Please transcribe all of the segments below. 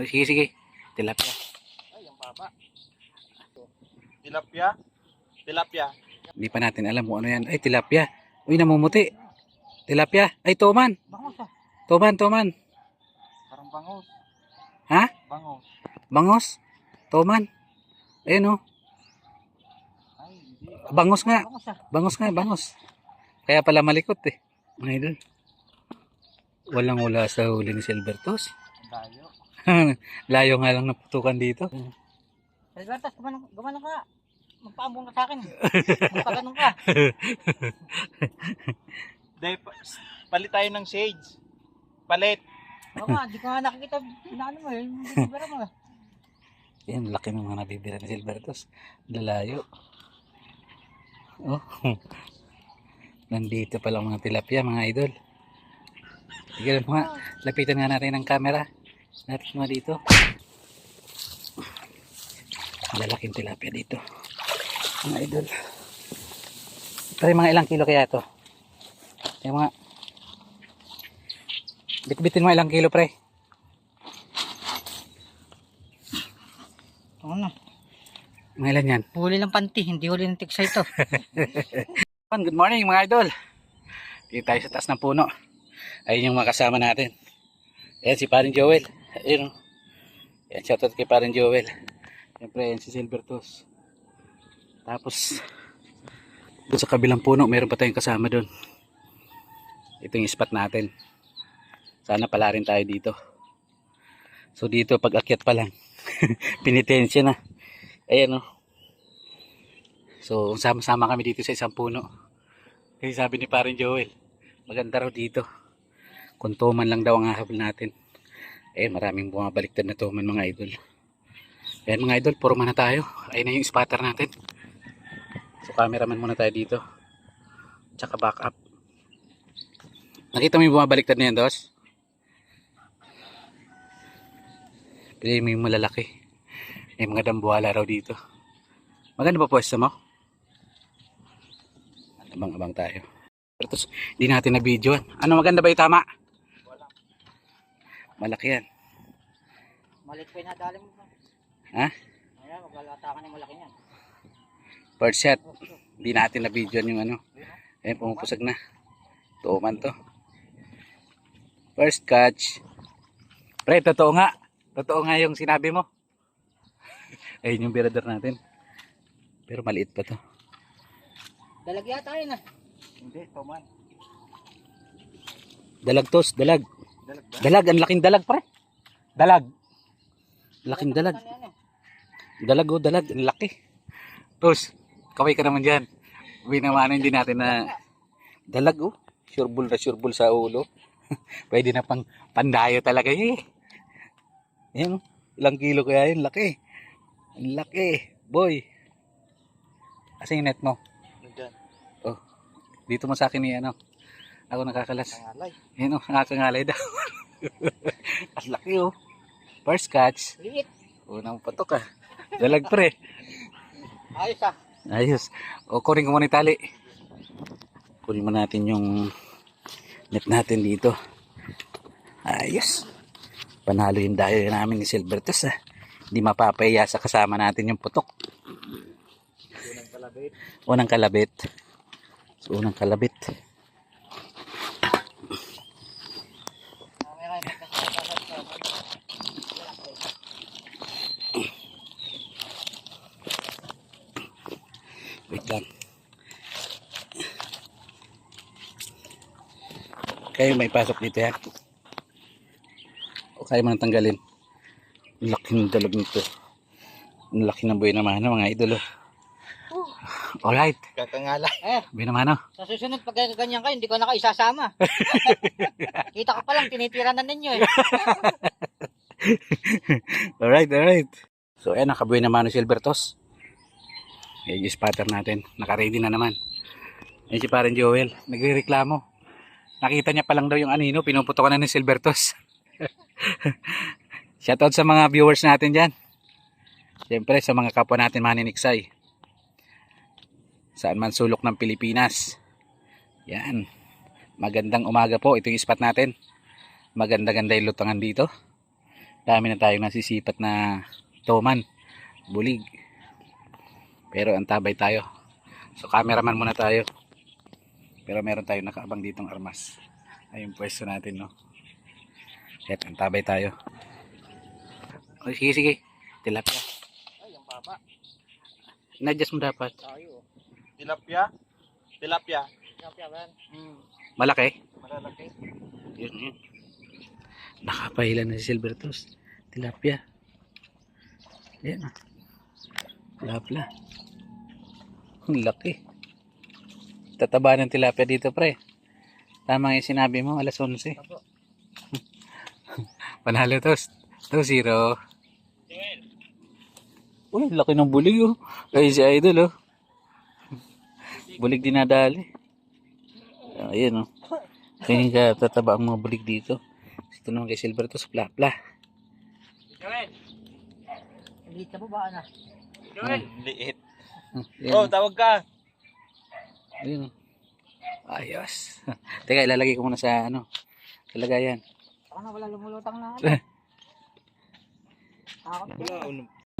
O, sige, sige. Tilapia. Ay, ang baba. Tilapia. Tilapia. Hindi pa natin alam kung ano yan. Ay, tilapia. Uy, namumuti. Tilapia. Ay, toman. Bangos ah. Toman, toman. Parang bangos. Ha? Bangos. Bangos. Toman. Ayun oh. Ay. Bangos nga. Bangos ah. Bangos nga, bangos. Kaya pala malikot eh. Mga idol. Walang wala sa huli ni Silvertos. Ang layo. Layo nga lang naputukan dito. Albertas, gumanon, gumanon ka. Magpaambong ka sa akin. Magpaganon ka. Dahil pa, palit tayo ng shades. Palit. Oo nga, di ko nga nakikita. Inaano mo eh. yung binibira mo eh. Yan, laki ng mga nabibira ni Silvertos. Lalayo. Oh. Nandito pa lang mga tilapia, mga idol. Sige mo nga. Lapitan nga natin ang camera. Natin mo dito. Lalaking tilapia dito. Mga idol. Pero mga ilang kilo kaya ito? Yung mga... Bitbitin mo ilang kilo pre. Na. Mga ilan yan? Huli ng panty, hindi huli ng tiksa ito. Good morning mga idol. Dito tayo sa taas ng puno. Ayun yung mga kasama natin. Ayan si Parin Joel. Ayun. oh. Ayan, shoutout kay Parin Joel. Siyempre, ayan si Silvertos. Tapos, doon sa kabilang puno, meron pa tayong kasama doon. Ito yung spot natin. Sana pala rin tayo dito. So dito, pag akyat pa lang, pinitensya na. Ayan oh. So, sama-sama kami dito sa isang puno. Kasi sabi ni Parin Joel, maganda raw dito. Kung tuman lang daw ang hahabol natin. Eh, maraming bumabaliktad na tuman mga idol. Ayan mga idol, puro na tayo. Ayun na yung spotter natin. So, cameraman muna tayo dito. Tsaka backup. Nakita mo yung bumabaliktad na yan, dos? Pili mo yung malalaki. May mga dambuhala raw dito. Maganda ba pwesto mo? Abang-abang tayo. Pero tos, hindi natin na video. Ano maganda ba yung tama? Malaki yan. Malit pa yung nadali mo. Ha? Ayan, maglalata ka ng malaki yan. First shot. Hindi natin na video yung ano. Ayan, pumupusag na. Tuuman to. First catch. Pre, totoo nga. Totoo nga yung sinabi mo. Ayun yung birador natin. Pero maliit pa to. Dalag yata yun ah. Hindi, tuman. Dalag tos, dalag. Dalag ang laking dalag pre. Dalag. Laking dalag. Dalag oh, dalag. Ang laki. Tos, kaway ka naman dyan. Binamanan din natin na dalag oh. Sureball na sureball sa ulo. Pwede na pang pandayo talaga eh. Yan oh. Ilang kilo kaya yun? Laki. Ang laki. Boy. Asa yung net mo? Nandyan. Dito mo sa akin ni ano. Ako nakakalas. Nangalay. Yan oh, nakakangalay daw. Ang laki oh. First catch. Liit. Unang patok ah. Dalag pre. Ayos ah. Ayos. O, kunin ko muna yung tali. Kunin mo natin yung net natin dito. Ayos. Panalo yung dayo namin ni Silvertus ah. Hindi mapapaya sa kasama natin yung putok. Unang kalabit. Unang kalabit. So, unang kalabit. Wait lang. Kayo may pasok dito yan. O kaya mo tanggalin. Ang laki ng dalog nito. Ang laki ng buhay naman mga idol. oh. Alright. Kakangalay. Eh, Buhay naman oh. sa susunod pag ganyan kayo, hindi ko na kayo isasama. Kita ko pa lang, tinitira na ninyo eh. Alright, alright. So ayan, nakabuhay naman ng Silvertos. Ayan yung spotter natin. Naka-ready na naman. Ayan si parang Joel. Nagre-reklamo. Nakita niya pa lang daw yung anino. Pinuputokan na ng Silvertos. Shoutout sa mga viewers natin dyan. Siyempre sa mga kapwa natin maniniksay. Saan man sulok ng Pilipinas. Yan. Magandang umaga po. Ito yung spot natin. Maganda-ganda yung lutangan dito. Dami na tayong nasisipat na toman, bulig. Pero antabay tayo. So cameraman muna tayo. Pero meron tayong nakaabang ditong armas. Ayun pwesto natin, no? At antabay tayo. O, sige, sige. Tilapia. Ay, ang baba. Inadjust mo dapat. Tayo. Tilapia. Tilapia. Tilapia ba yan? Hmm. Malaki. Malalaki. Yun, yun. Nakapahila na si Silvertos. Tilapia. Ayan ah. Tilapia. Ang laki. Tataba ng tilapia dito pre. Tama yung sinabi mo, alas 11. Opo. Panalo tos. 2-0. Uy, laki ng bulig oh. Ay si Idol oh. Bulig dinadali. Ayan oh. Tingin ka tataba ang mga bulig dito. Ito naman kay Silver tos, pla pla. Joel. Liit ka po ba, ana? Joel. Liit. Ayan, Oh, tawag ka. Ayun. Ayos. Teka, ilalagay ko muna sa ano. Talagayan. Baka na wala lumulutang na. Takot ko.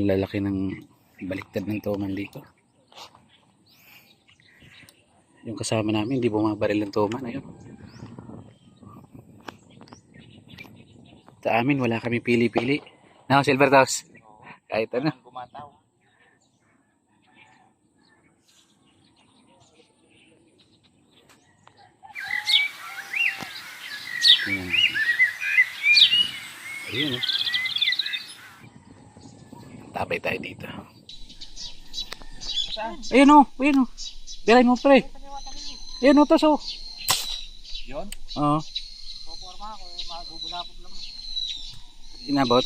Lalaki ng baliktad ng toman dito. Yung kasama namin, hindi bumabaril ng toman. Ayun. Sa amin, wala kami pili-pili. No, Silver Toes. Kahit ano. Gumataw. Tingnan natin. Ayun oh. Tabay tayo dito. Saan? Ayun oh, ayun oh. Biray mo pre. Ayun oh, tos oh. Yun? Oo, Poporma ako, eh, mabubulapot lang. inabot.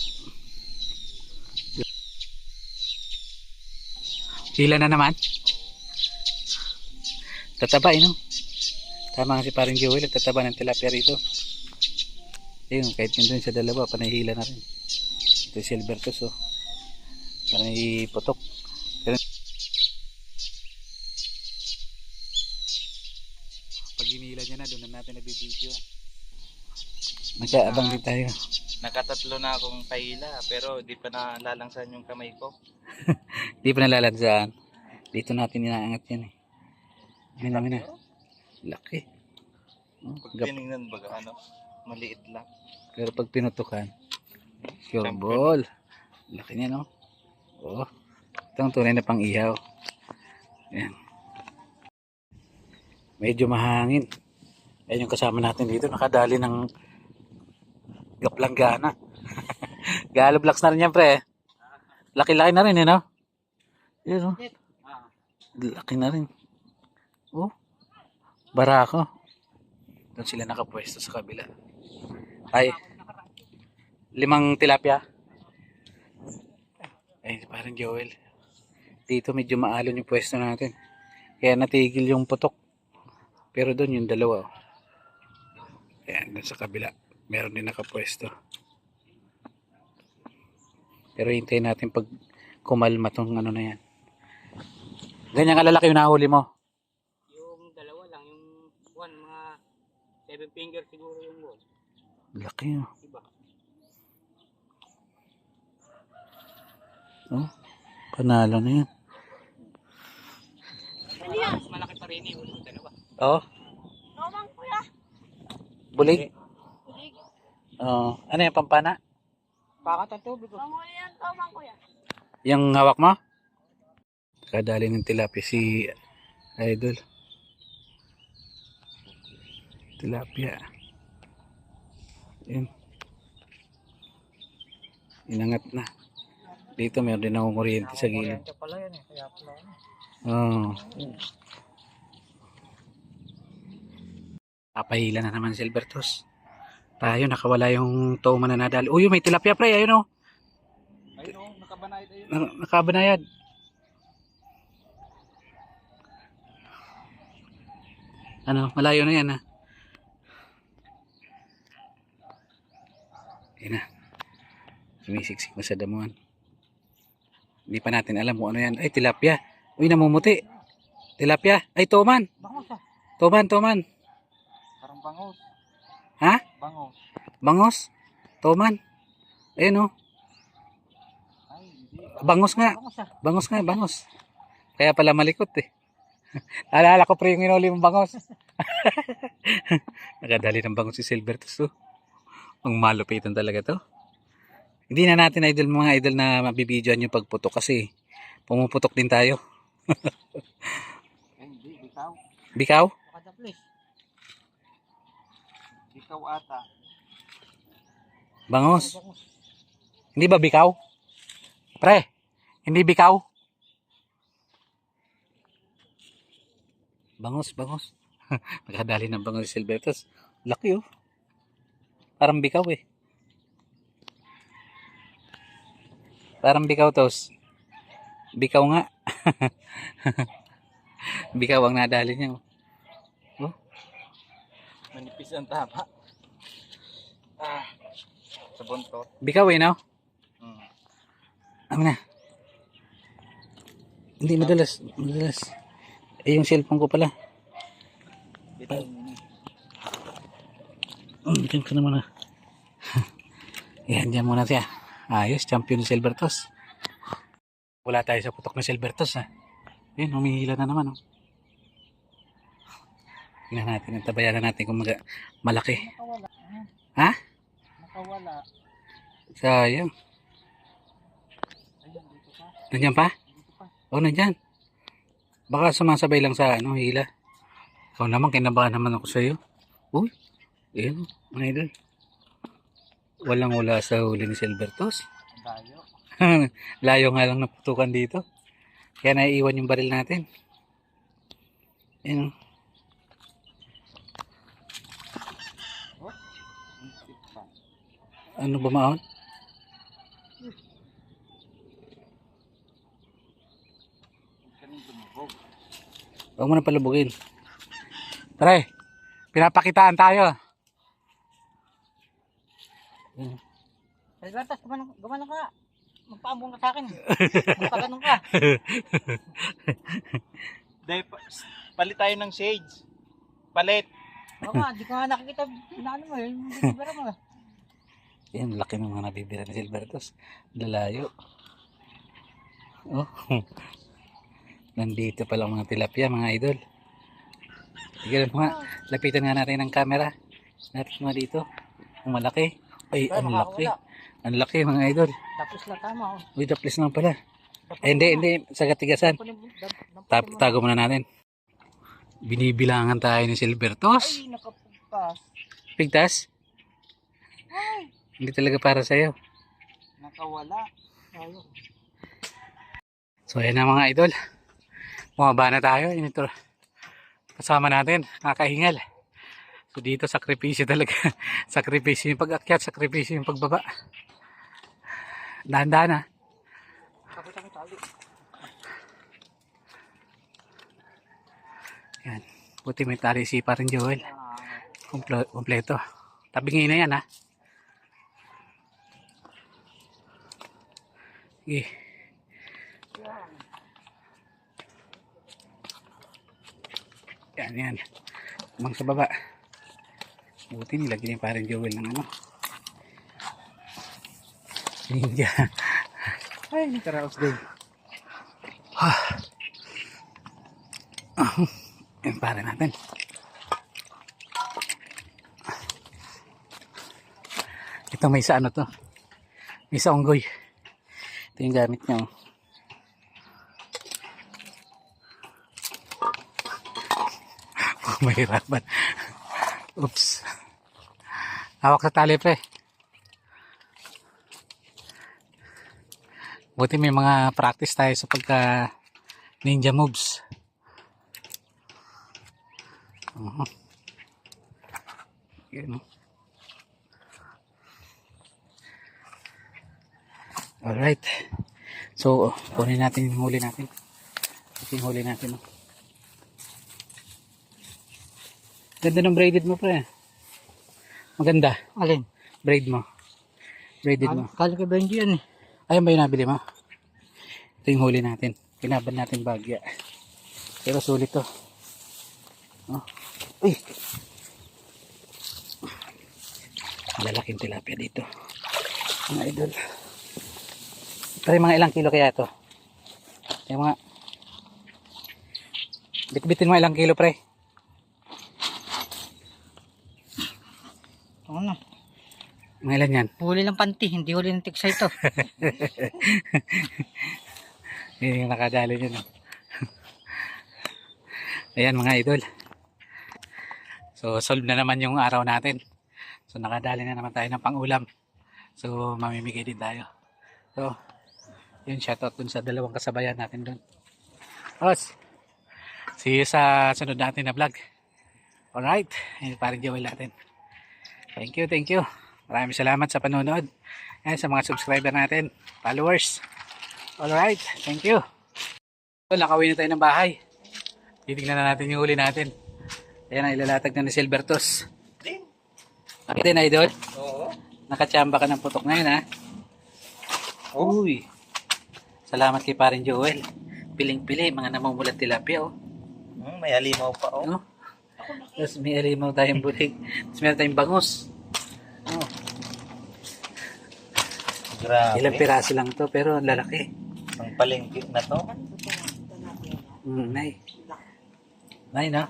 Hila na naman. Tataba eh, no? Tama nga si paring Joel, tataba ng tilapia rito. Ayun, kahit yun dun sa dalawa, panahihila na rin. Ito yung silver tos, oh. Pero... Pag hinihila niya na, doon na natin nabibideo. Magkaabang din tayo. Nakatatlo na akong pahila pero di pa nalalangsan yung kamay ko. Di pa nalalansaan. Dito natin inaangat yan eh. Ayun namin na. Laki. Oh, Pag tinignan baga ano, maliit lang. Pero pag pinutukan, sure ball. Laki niya no? Oh. Ito ang tunay na pang ihaw. Ayan. Medyo mahangin. Ayan yung kasama natin dito. Nakadali ng gaplanggana. Galo blocks na rin yan pre. Laki-laki na rin eh no? Yun oh. Laki na rin. Oh. Barako. Doon sila nakapwesto sa kabila. Ay. Limang tilapia. Ay, parang Joel. Dito medyo maalon yung pwesto natin. Kaya natigil yung putok. Pero doon yung dalawa. oh. Ayan, doon sa kabila. Meron din nakapwesto. Pero hintayin natin pag kumalma tong ano na yan. Ganyan kalalaki yung nahuli mo. Yung dalawa lang, yung one, mga seven finger siguro yung one. Laki oh. Diba? Oh, panalo na yan. Mas malaki pa rin yung dalawa. Oo. Nomang kuya. Bulig. Oo. ano yung pampana? Pakat ang tubig ko. Mamuli ang tomang kuya. Yung hawak mo? Kadali ng tilapia si Idol. Tilapia. Yun. Inangat na. Dito meron din akong kuryente sa gilid. Yan eh, kaya pala. Oo. Papahila na naman Silvertos. Tayo nakawala yung toma na nadali. Uy, may tilapia pre, ayun oh. Ayun oh, nakabanayad ayun. Na- Nakabanayad. Ano, malayo na yan ha. Ayun na. Sumisiksik na sa damuhan. Hindi pa natin alam kung ano yan. Ay, tilapia. Uy, namumuti. Tilapia. Ay, toman. Bangos ah. Toman, toman. Parang bangos. Ha? Bangos. Bangos. Toman. Ayun oh. Ay, hindi. Bangos nga. Bangos ah. Nga, bangos. Kaya pala malikot eh. Alala ko pre yung inuli mong bangos. Nakadali ng bangos si Silvertus to. Ang malupitan talaga to. Hindi na natin idol mga idol na mabibidyoan yung pagputok kasi pumuputok din tayo. Bikaw? Baka the place. Ikaw ata. Bangos. Hindi ba bikaw? Pre, hindi bikaw? Bangos, bangos. Nakadali ng bangos si Silvertus. Laki oh. Parang bikaw eh. Parang bikaw tos. Bikaw nga. bikaw ang nadali niya. oh. Manipis ang tama. Ah. Sa buntot. Bikaw eh, no? Hmm. Ano na? Hindi madalas. Madalas. Eh, yung cellphone ko pala. Ito. Oh, dyan ka naman ah. Yan, dyan muna siya. Ayos, champion ni Silvertos. Wala tayo sa putok ni Silvertos ah. Yan, humihila na naman oh. Tingnan natin, tabayanan natin kung maga, malaki. Nakawala. Ha? Nakawala. Sayang. Ayun, dito pa. Nandiyan pa? Dito. Oh, nandyan. Baka sumasabay lang sa ano, hila. Ikaw naman, kinabahan naman ako sa'yo. Uy, ayun, mga idol. Walang wala sa huli ni Silvertos. Ang dayo. Layo nga lang naputukan dito. Kaya naiiwan yung baril natin. Pa. Ano ba maon? Huwag mo na palubugin. Tara, pinapakitaan tayo. Albertas, gumanong, gumanong ka. Magpaambong ka sa akin. Magpaganon ka. Dahil pa, palit tayo ng shades. Palit. Oo nga, di ko nga nakikita. Inaano mo eh. Ko mo eh. Yan, laki ng mga nabibira ni Silvertos. Lalayo. Oh. Nandito pa lang mga tilapia, mga idol. Mo nga. Lapitan nga natin ng camera. Lapit mo nga dito. Ang malaki. Ay, ang laki. Ang laki mga idol. Tapos lang tama. oh. Uy, daplis lang pala. Ay, hindi, hindi. Sa katigasan. Tap, tago muna natin. Binibilangan tayo ni Silvertos. Ay, nakapagpas. Pigtas? Hindi talaga para sa'yo. Nakawala. Ayun. So ayan na mga idol. Bumaba na tayo. Ito. Kasama natin. Nakahingal. So dito sakripisyo talaga. sakripisyo yung pag-akyat. Sakripisyo yung pagbaba. Dahan-dahan ang tali. Yan. Buti may tali si parin Joel. Komplo, kompleto. Tabingin na yan ha. Sige. Yan, yan. Kumang sa baba. Buti nilagyan ni parin Joel ng ano. Ninja. Ay, nakaraos din. Yan pare natin. Ito may sa ano to. May sa unggoy. Ito yung gamit niya. Oh, mahirapan. Oops. Hawak sa tali pre. Buti may mga practice tayo sa pagka ninja moves. Uh-huh. Yun. oh. Alright. So, kunin natin yung huli natin. Ito yung huli natin. Ganda ng braided mo, pre. Maganda. Alin? Braid mo. Braided mo. Kala ko Benji yan eh. Ayun ba yung nabili mo? Ito yung huli natin. Kinaban natin bagya. Pero sulit to. Oh. Uy! Lalaking tilapia dito. Mga idol. Pero mga ilang kilo kaya ito? Yung mga... Bitbitin mo ilang kilo pre. Ano? Mga ilan yan? Huli ng panty, hindi huli ng tiksa ito. Yun yung nakadali yun. oh. Ayan mga idol. So solve na naman yung araw natin. So nakadali na naman tayo ng pangulam. So mamimigay din tayo. So yun shoutout dun sa dalawang kasabayan natin dun. Os. See you sa sunod natin na vlog. Alright. Ayun parang Joel natin. Thank you, thank you. Maraming salamat sa panonood. Ayan sa mga subscriber natin, followers. Alright, thank you. So, nakawin na tayo ng bahay. Titignan na natin yung huli natin. Ayan ilalatag na ni Silbertos. Din. Nakita na idol? Oo. Nakachamba ka ng putok ngayon ha? Uy. Salamat kay parin Joel. Piling-pili, mga namumulat tilapia oh. Hmm, may halimaw pa oh. Ano? Tapos may alimaw tayong bulig. Tapos meron tayong bangus. Oh, Grabe. ilang piraso lang to pero ang lalaki. Ang palengke na to. Mm, nay. Nay, no?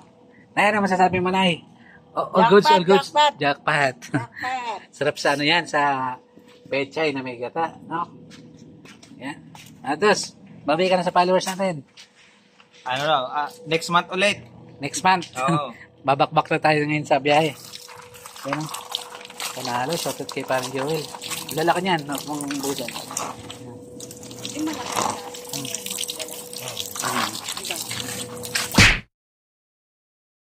Nay, ano masasabi mo, Nay? Oh, all goods, all goods. Jackpot. Sarap sa ano yan, sa pechay na may gata, no? Yan. Atos, babay ka na sa followers natin. Ano raw? ah, next month ulit. Next month. Oo. Babakbak na tayo ngayon sa biyahe. Yan. Panalo, shoutout kay parang Joel. Lalaki niyan, no? Mong budan. Mm.